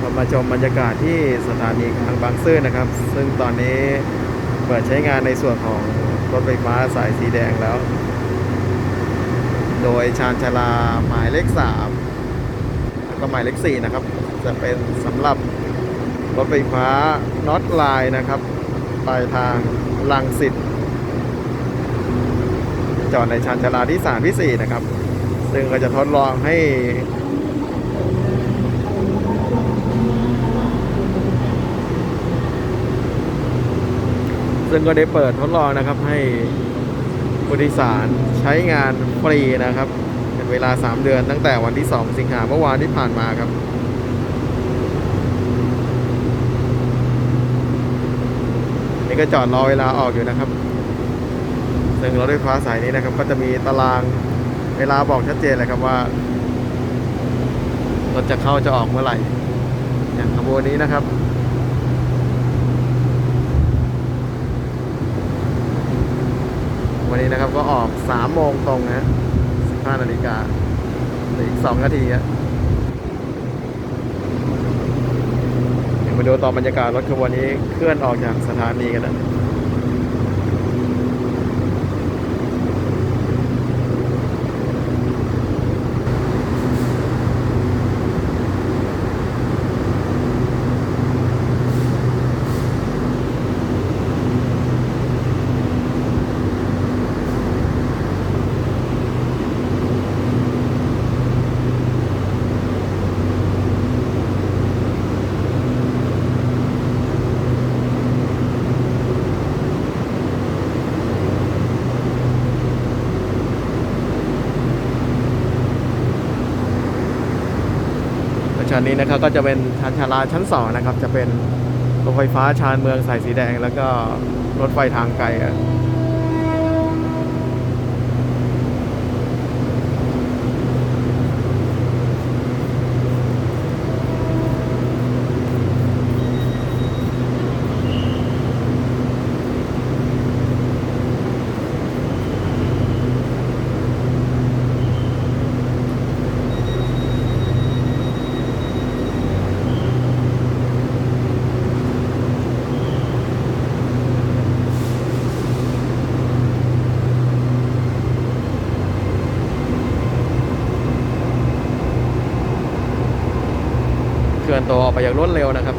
เรามาชมบรรยากาศที่สถานีกลางบางซื่อนะครับ ซึ่งตอนนี้เปิดใช้งานในส่วนของรถไฟฟ้าสายสีแดงแล้ว โดยชานชาลาหมายเลข3แล้วก็หมายเลข4นะครับ จะเป็นสำหรับรถไฟฟ้าน็อตไลน์นะครับปลายทางลังสิตจอดในชานชาลาที่3ที่4นะครับ ซึ่งก็จะทดลองให้ ซึ่งก็ได้เปิดทดลองนะครับให้ผู้โดยสารใช้งานฟรีนะครับ เป็นเวลา 3 เดือนตั้งแต่วันที่ 2 สิงหาเมื่อวานที่ผ่านมาครับนี่ก็จอดรอเวลาออกอยู่นะครับ ซึ่งรถไฟฟ้าสายนี้นะครับ ก็จะมีตารางเวลาบอกชัดเจนเลยครับว่ารถจะเข้าจะออกเมื่อไหร่อย่างขบวนนี้นะครับ วันนี้นะครับก็ออก3โมงตรงนะ15นาฬิกาเหลืออีก2นาทีฮะเดี๋ยวมาดูตอนบรรยากาศรถขบวนนี้เคลื่อนออกจากสถานีกันนะ ชั้นนี้นะครับก็จะเป็นชานชาลาชั้นสองนะครับ จะเป็นรถไฟฟ้าชานเมืองสายสีแดง แล้วก็รถไฟทางไกลอะ เคลื่อนตัวออกไปอย่างรวดเร็วนะครับ